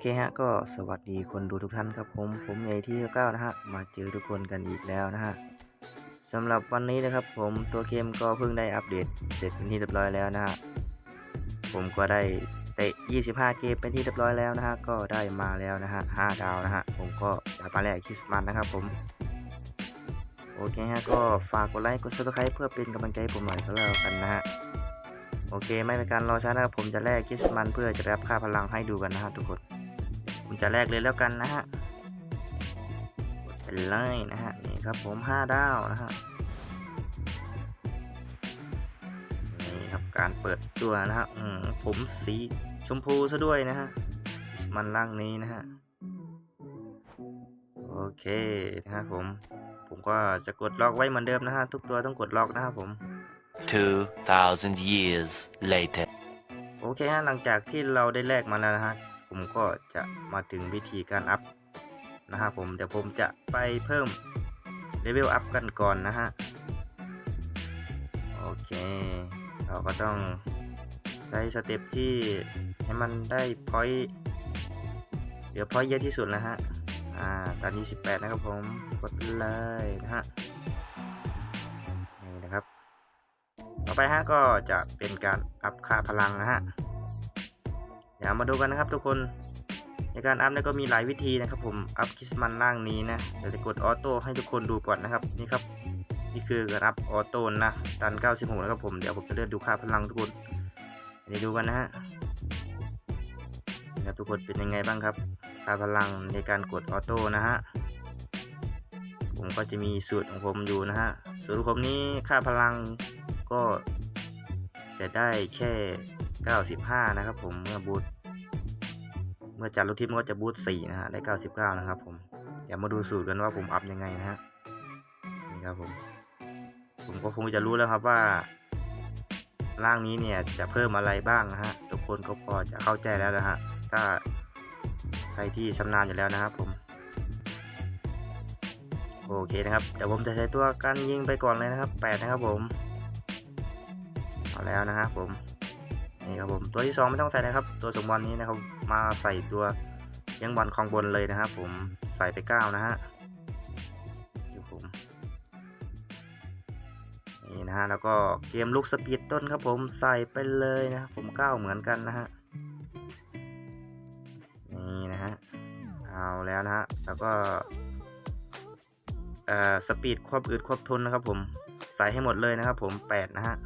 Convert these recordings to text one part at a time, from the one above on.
เคฮะก็สวัสดีคนดูทุกท่านครับผมผมใหญ่ที่เก้านะฮะมาเจอทุกคนกันอีกแล้วนะฮะสำหรับวันนี้นะครับผมตัวเกมก็เพิ่งได้อัปเดตเสร็จเป็นที่เรียบร้อยแล้วนะฮะผมก็ได้เตะ 25 เกมเป็นที่เรียบร้อยแล้วนะฮะก็ได้มาแล้วนะฮะ5ดาวนะฮะผมก็จะมาแลกคริสต์มาสนะครับผมโอเคฮะก็ฝากกดไลค์กดซับสไครป์เพื่อเป็นกำลังใจให้ผมหน่อยก็แล้วกันนะฮะโอเคไม่เป็นการรอช้านะครับผมจะแลกคริสต์มันเพื่อจะรับค่าพลังให้ดูกันนะครับทุกคน ผมจะแลกเลยแล้วกันนะฮะกดไปเลยนะฮะนี่ครับผม5ดาวนะฮะนี่ครับการเปิดตัวนะฮะอืมผมสีชมพูซะด้วยนะฮะคิสมันล่างนี้นะฮะโอเคนะครับผมผมก็จะกดล็อกไว้เหมือนเดิมนะฮะทุกตัวต้องกดล็อกนะครับผม2,000 years later. โอเคฮะหลังจากที่เราได้แลกมาแล้วนะฮะ ผมก็จะมาถึงวิธีการอัพนะฮะผมเดี๋ยวผมจะไปเพิ่มเลเวลอัพกันก่อนนะฮะโอเค เราก็ต้องใช้สเต็ปที่ให้มันได้พอยต์เดี๋ยวพอยต์เยอะที่สุดนะฮะอ่าตอนนี้ 18 นะครับผมกดเลยนะฮะนี่นะครับ ต่อไปฮะก็จะเป็นการอัพค่าพลังนะฮะ เดี๋ยวมาดูกันนะครับทุกคนในการอัพเนี่ยก็มีหลายวิธีนะครับผมอัพคิสมันล่างนี้นะเดี๋ยวจะกดออโต้ให้ทุกคนดูก่อนนะครับนี่ครับนี่คือการอัพออโต้นะตัน 96 นะครับผมเดี๋ยวผมจะเลื่อนดูค่าพลังทุกคนเดี๋ยวดูกันนะฮะนะครับทุกคนเป็นยังไงบ้างครับค่าพลังในการกดออโต้นะฮะผมก็จะมีสูตรของผมอยู่นะฮะสูตรของผมนี้ค่าพลังก็จะได้แค่ 95 นะครับผมเมื่อบูทเมื่อจัดลูกทิพย์มันก็จะบูท4นะฮะได้ 99 นะครับผมเดี๋ยวมาดูสูตรกันว่าผมอัพยังไงนะฮะนี่ครับผมผมก็คงจะรู้แล้วครับว่าร่างนี้เนี่ยจะเพิ่มอะไรบ้างนะฮะทุกคนก็พอจะเข้าใจแล้วนะฮะถ้าใครที่ชำนาญอยู่แล้วนะครับผมโอเคนะครับเดี๋ยวผมจะใช้ตัวกันยิงไปก่อนเลยนะครับ 8 นะครับผมเอาแล้วนะฮะผม นี่ครับผมตัวที่สองไม่ต้องใส่นะครับ ตัวสมบอลนี้นะครับ มาใส่ตัวยังบอลของบนเลยนะครับผมใส่ไปเก้านะฮะครับผมนี่นะฮะแล้วก็เกมลูกสปีดต้นครับผมใส่ไปเลยนะครับผมเก้าเหมือนกันนะฮะนี่นะฮะเอาแล้วนะฮะแล้วก็เอ่อสปีดควบอืดควบทนนะครับผมใส่ให้หมดเลยนะครับผมแปดนะฮะ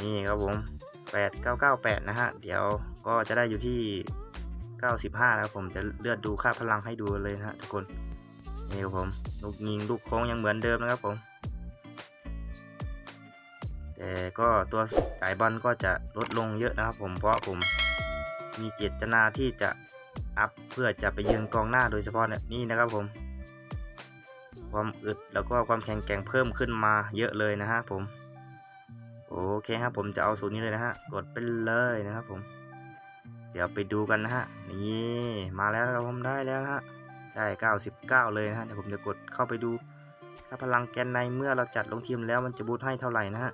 นี่ครับผม 8998 นะฮะ เดี๋ยวก็จะได้อยู่ที่ 95นะครับผมจะเลือดดูค่าพลังให้ดูเลยนะฮะทุกคนนี่ครับผมลูกยิงลูกโค้งยังเหมือนเดิมนะครับผม แต่ก็ตัวสายบอลก็จะลดลงเยอะนะครับผมเพราะผมมีเจตนาที่จะอัพเพื่อจะไปยืนกองหน้าโดยเฉพาะเนี่ยนี่นะครับผม ความอึดแล้วก็ความแข็งแกร่งเพิ่มขึ้นมาเยอะเลยนะฮะผม โอเคครับผมจะเอาสูตรนี้เลยนะฮะ กดไปเลยนะครับผม เดี๋ยวไปดูกันนะฮะ นี่มาแล้วครับผมได้แล้วนะฮะ ได้ 99 เลยนะฮะ เดี๋ยวผมจะกดเข้าไปดู ถ้าพลังแกนในเมื่อเราจัดลงทีมแล้วมันจะบูทให้เท่าไหร่นะฮะ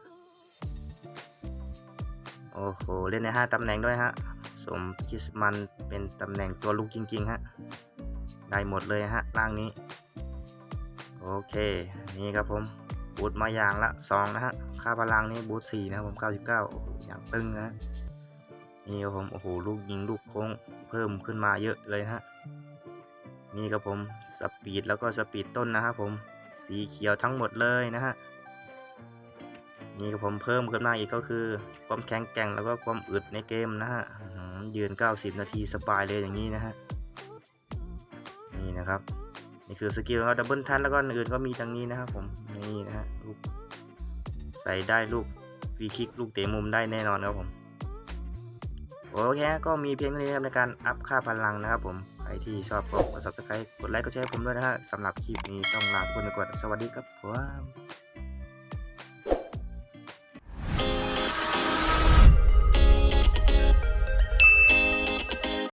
โอ้โห เล่นใน 5ตำแหน่งด้วยฮะ สมคิสมันเป็นตำแหน่งตัวลูกจริงๆฮะ ได้หมดเลยฮะร่างนี้ โอเค นี่ครับผม บูทมาอย่างละ 2 นะฮะ ค่าพลังนี่บูท4นะครับผม 99อ้โหอย่างตึงนะนี่ครับผมโอ้โหลูกยิงลูกโค้งเพิ่มขึ้นมาเยอะเลยนะฮะนี่ครับผมสปีดแล้วก็สปีดต้นนะครับผมสีเขียวทั้งหมดเลยนะฮะนี่ครับผมเพิ่มขึ้นมาอีกก็คือ ความแข็งแกร่งแล้วก็ความอึดในเกมนะฮะยืน 90 นาทีสบายเลยอย่างนี้นะฮะนี่นะครับ นี่คือสกิลแล้วดับเบิลทันแล้วก็อื่นก็มีดังนี้นะครับผมนี่นะฮะลูกใส่ได้ลูกฟรีคิกลูกเตะมุมได้แน่นอนครับผมโอเคก็มีเพียงเท่านี้ครับในการอัพค่าพลังนะครับผมใครที่ชอบก็กด subscribe กดไลค์กดแชร์ให้ผมด้วยนะฮะสำหรับคลิปนี้ต้องลาทุกคนไปก่อนสวัสดีครับผม